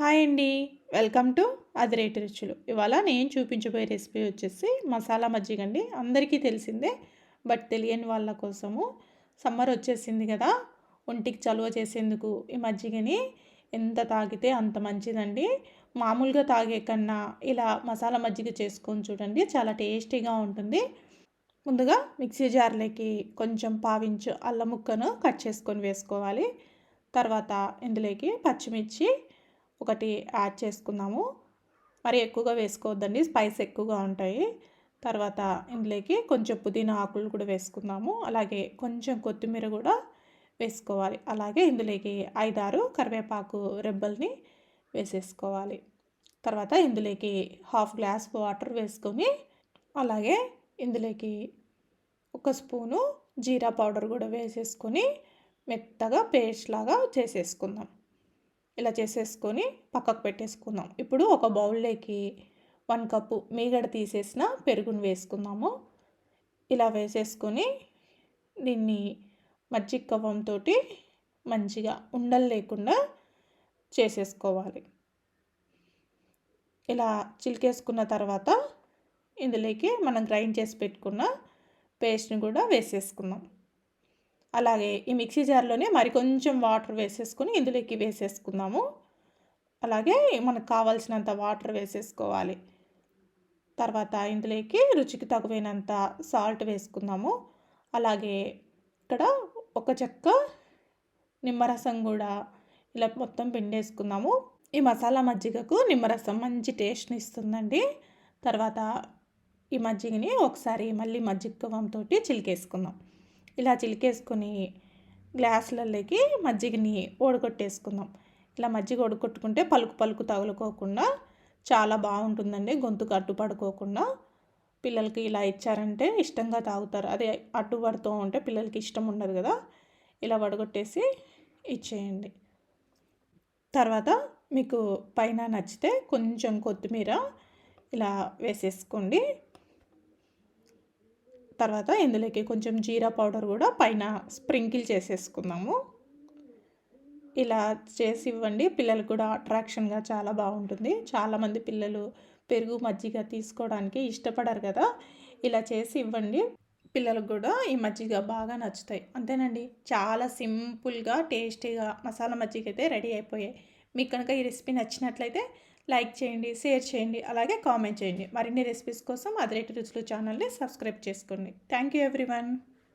Hi అండి. Welcome to అదిరేటి రుచులు. ఇవాళ నేను చూపించబోయే రెసిపీ వచ్చేసి మసాలా మజ్జిగ అండి. అందరికీ తెలిసిందే బట్ తెలియని వాళ్ళ కోసము. సమ్మర్ వచ్చేసింది కదా ఒంటికి చలువ చేసేందుకు ఈ మజ్జిగని ఎంత తాగితే అంత మంచిదండి. మామూలుగా తాగే కన్నా ఇలా మసాలా మజ్జిగ చేసుకొని చూడండి చాలా టేస్టీగా ఉంటుంది. ముందుగా మిక్సీ జార్లోకి కొంచెం పావించు అల్లం ముక్కను కట్ చేసుకొని వేసుకోవాలి. తర్వాత ఇందులోకి పచ్చిమిర్చి ఒకటి యాడ్ చేసుకుందాము. మరి ఎక్కువగా వేసుకోవద్దండి. స్పైస్ ఎక్కువగా ఉంటాయి. తర్వాత ఇందులోకి కొంచెం పుదీనా ఆకులు కూడా వేసుకుందాము. అలాగే కొంచెం కొత్తిమీర కూడా వేసుకోవాలి. అలాగే ఇందులోకి ఐదారు కరివేపాకు రెబ్బల్ని వేసేసుకోవాలి. తర్వాత ఇందులోకి హాఫ్ గ్లాస్ వాటర్ వేసుకొని అలాగే ఇందులోకి ఒక స్పూను జీరా పౌడర్ కూడా వేసేసుకొని మెత్తగా పేస్ట్ లాగా చేసేసుకుందాం. ఇలా చేసేసుకొని పక్కకు పెట్టేసుకుందాం. ఇప్పుడు ఒక బౌల్లోకి వన్ కప్పు మీగడ తీసేసిన పెరుగును వేసుకుందాము. ఇలా వేసేసుకొని దీన్ని మజ్జిగ కవ్వంతో మంచిగా ఉండలు లేకుండా చేసేసుకోవాలి. ఇలా చిలికేసుకున్న తర్వాత ఇందులోకి మనం గ్రైండ్ చేసి పెట్టుకున్న పేస్ట్ని కూడా వేసేసుకుందాం. అలాగే ఈ మిక్సీ జార్లోనే మరి కొంచెం వాటర్ వేసేసుకుని ఇందులోకి వేసేసుకుందాము. అలాగే మనకు కావాల్సినంత వాటర్ వేసేసుకోవాలి. తర్వాత ఇందులోకి రుచికి తగువైనంత సాల్ట్ వేసుకుందాము. అలాగే ఇక్కడ ఒక చెక్క నిమ్మరసం కూడా ఇలా మొత్తం పిండేసుకుందాము. ఈ మసాలా మజ్జిగకు నిమ్మరసం మంచి టేస్ట్ని ఇస్తుందండి. తర్వాత ఈ మజ్జిగని ఒకసారి మళ్ళీ మజ్జిగ కవంతో చిలికేసుకుందాం. ఇలా చిలికేసుకొని గ్లాసులలోకి మజ్జిగని ఓడగొట్టేసుకుందాం. ఇలా మజ్జిగ ఓడగొట్టుకుంటే పలుకు పలుకు తగులుకోకుండా చాలా బాగుంటుందండి గొంతు అడ్డుపడుకోకుండా. పిల్లలకి ఇలా ఇచ్చారంటే ఇష్టంగా తాగుతారు. అదే అడ్డుపడుతూ ఉంటే పిల్లలకి ఇష్టం ఉండదు కదా. ఇలా వడగొట్టేసి ఇచ్చేయండి. తర్వాత మీకు పైన నచ్చితే కొంచెం కొత్తిమీర ఇలా వేసేసుకోండి. తర్వాత ఇందులోకి కొంచెం జీరా పౌడర్ కూడా పైన స్ప్రింకిల్ చేసేసుకుందాము. ఇలా చేసి ఇవ్వండి. పిల్లలకు కూడా అట్రాక్షన్గా చాలా బాగుంటుంది. చాలామంది పిల్లలు పెరుగు మజ్జిగ తీసుకోవడానికి ఇష్టపడరు కదా. ఇలా చేసి ఇవ్వండి. పిల్లలకు కూడా ఈ మజ్జిగ బాగా నచ్చుతాయి. అంతేనండి. చాలా సింపుల్గా టేస్టీగా మసాలా మజ్జిగ అయితే రెడీ అయిపోయాయి. మీకు కనుక ఈ రెసిపీ నచ్చినట్లయితే లైక్ చేయండి షేర్ చేయండి అలాగే కామెంట్ చేయండి. మరిన్ని రెసిపీస్ కోసం అదిరేటి రుచులు ఛానల్ని సబ్స్క్రైబ్ చేసుకోండి. Thank you everyone.